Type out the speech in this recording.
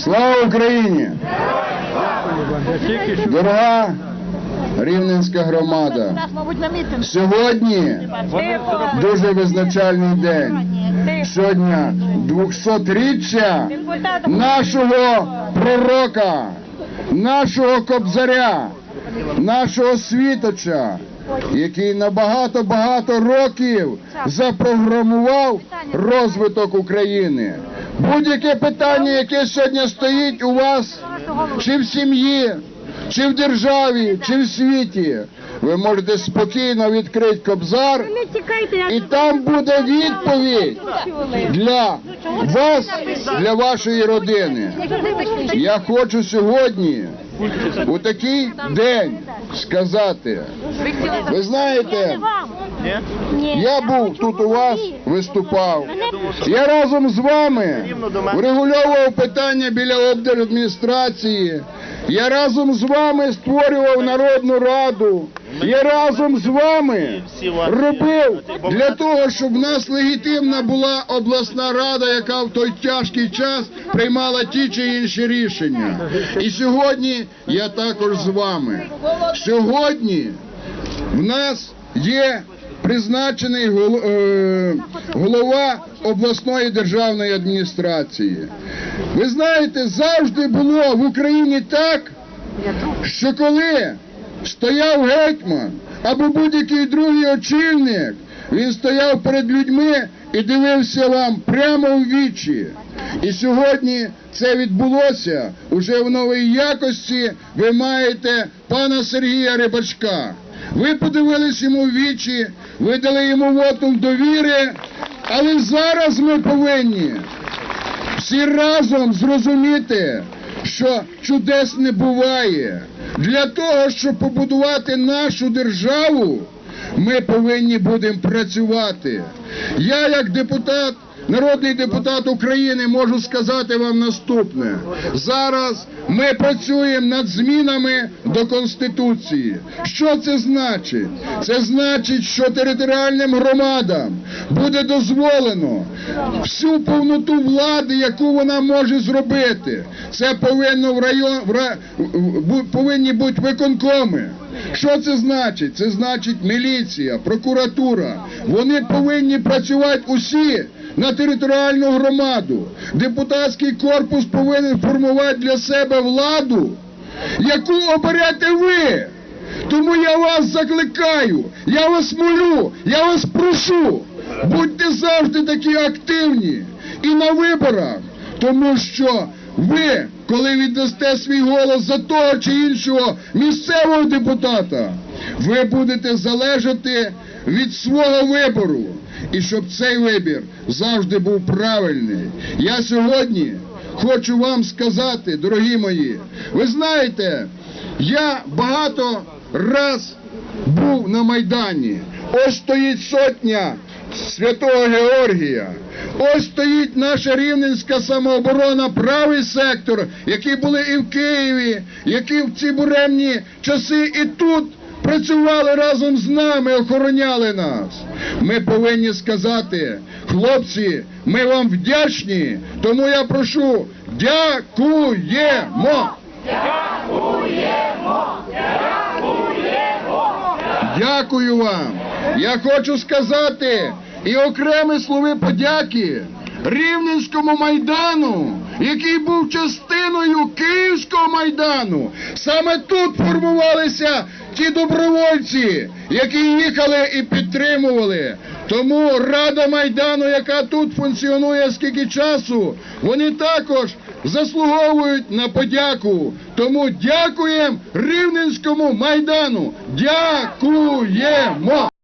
Слава Україні! Дорога Рівненська громада! Сьогодні дуже визначальний день. Сьогодні 200-річчя нашого пророка, нашого кобзаря, нашого світоча, який на багато-багато років запрограмував розвиток України. Будь-яке питання, яке сьогодні стоїть у вас, чи в сім'ї, чи в державі, чи в світі, ви можете спокійно відкрити кобзар, і там буде відповідь для вас, для вашої родини. Я хочу сьогодні, у такий день, сказати, ви знаєте, я був тут у вас, виступав. Я разом з вами врегульовував питання біля облдержадміністрації. Я разом з вами створював Народну Раду. Я разом з вами робив для того, щоб в нас легітимна була обласна рада, яка в той тяжкий час приймала ті чи інші рішення. І сьогодні я також з вами. Сьогодні в нас є призначений е, голова обласної державної адміністрації. Ви знаєте, завжди було в Україні так, що коли стояв гетьман або будь-який другий очільник, він стояв перед людьми і дивився вам прямо в вічі. І сьогодні це відбулося уже в новій якості. Ви маєте пана Сергія Рибачка. Ви подивились йому в вічі, ви дали йому вотум довіри, але зараз ми повинні всі разом зрозуміти, що чудес не буває. Для того, щоб побудувати нашу державу, ми повинні будемо працювати. Я, як депутат, народний депутат України, можу сказати вам наступне. Зараз ми працюємо над змінами до Конституції. Що це значить? Це значить, що територіальним громадам буде дозволено всю повноту влади, яку вона може зробити. Це повинно в район в в- повинні бути виконкоми. Що це значить? Це значить міліція, прокуратура. Вони повинні працювати усі на територіальну громаду. Депутатський корпус повинен формувати для себе владу, яку оберете ви. Тому я вас закликаю, я вас молю, я вас прошу, будьте завжди такі активні і на виборах, тому що ви, коли віддасте свій голос за того чи іншого місцевого депутата, ви будете залежати від свого вибору. І щоб цей вибір завжди був правильний. Я сьогодні хочу вам сказати, дорогі мої, ви знаєте, я багато раз був на Майдані. Ось стоїть сотня Святого Георгія. Ось стоїть наша рівненська самооборона, правий сектор, які були і в Києві, які в ці буремні часи і тут працювали разом з нами, охороняли нас. Ми повинні сказати, хлопці, ми вам вдячні, тому я прошу, дякуємо. Дякую вам. Я хочу сказати і окремі слови подяки Рівненському майдану, який був частиною Київського майдану. Саме тут формувалися ті добровольці, які їхали і підтримували. Тому Рада Майдану, яка тут функціонує скільки часу, вони також заслуговують на подяку. Тому дякуємо Рівненському майдану. Дякуємо.